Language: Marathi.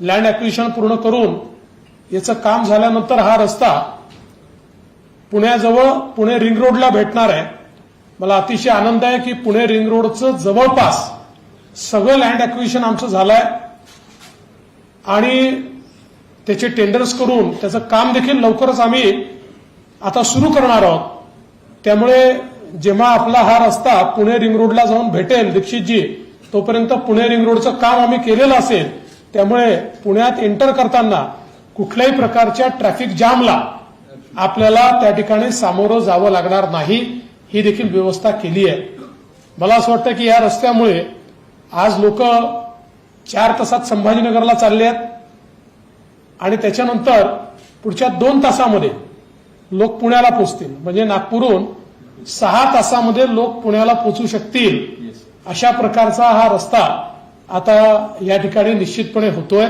लँड ऍक्विजिशन पूर्ण करून याचं काम झाल्यानंतर हा रस्ता पुण्याजवळ पुणे रिंग रोडला भेटणार आहे. मला अतिशय आनंद आहे की पुणे रिंग रोडचं जवळपास सगळं लँड ऍक्विजिशन आमचं झालंय. आणि त्याचे टेंडर्स करून त्याचं काम देखील लवकरच आम्ही आता सुरू करणार आहोत. त्यामुळे जेव्हा आपला हा रस्ता पुणे रिंग रोडला जाऊन भेटेल दीक्षितजी तोपर्यंत पुणे रिंग रोडचं काम आम्ही केलेलं असेल त्यामुळे पुण्यात एंटर करताना कुठल्याही प्रकारच्या ट्रॅफिक जामला आपल्याला त्या ठिकाणी सामोरं जावं लागणार नाही ही देखील व्यवस्था केली आहे. मला असं वाटतं की या रस्त्यामुळे आज लोक चार तासात संभाजीनगरला चालले आहेत आणि त्याच्यानंतर पुढच्या दोन तासामध्ये लोक पुण्याला पोचतील म्हणजे नागपूरहून सहा तासामध्ये लोक पुण्याला पोचू शकतील अशा प्रकारचा हा रस्ता आता या ठिकाणी निश्चितपणे होतोय.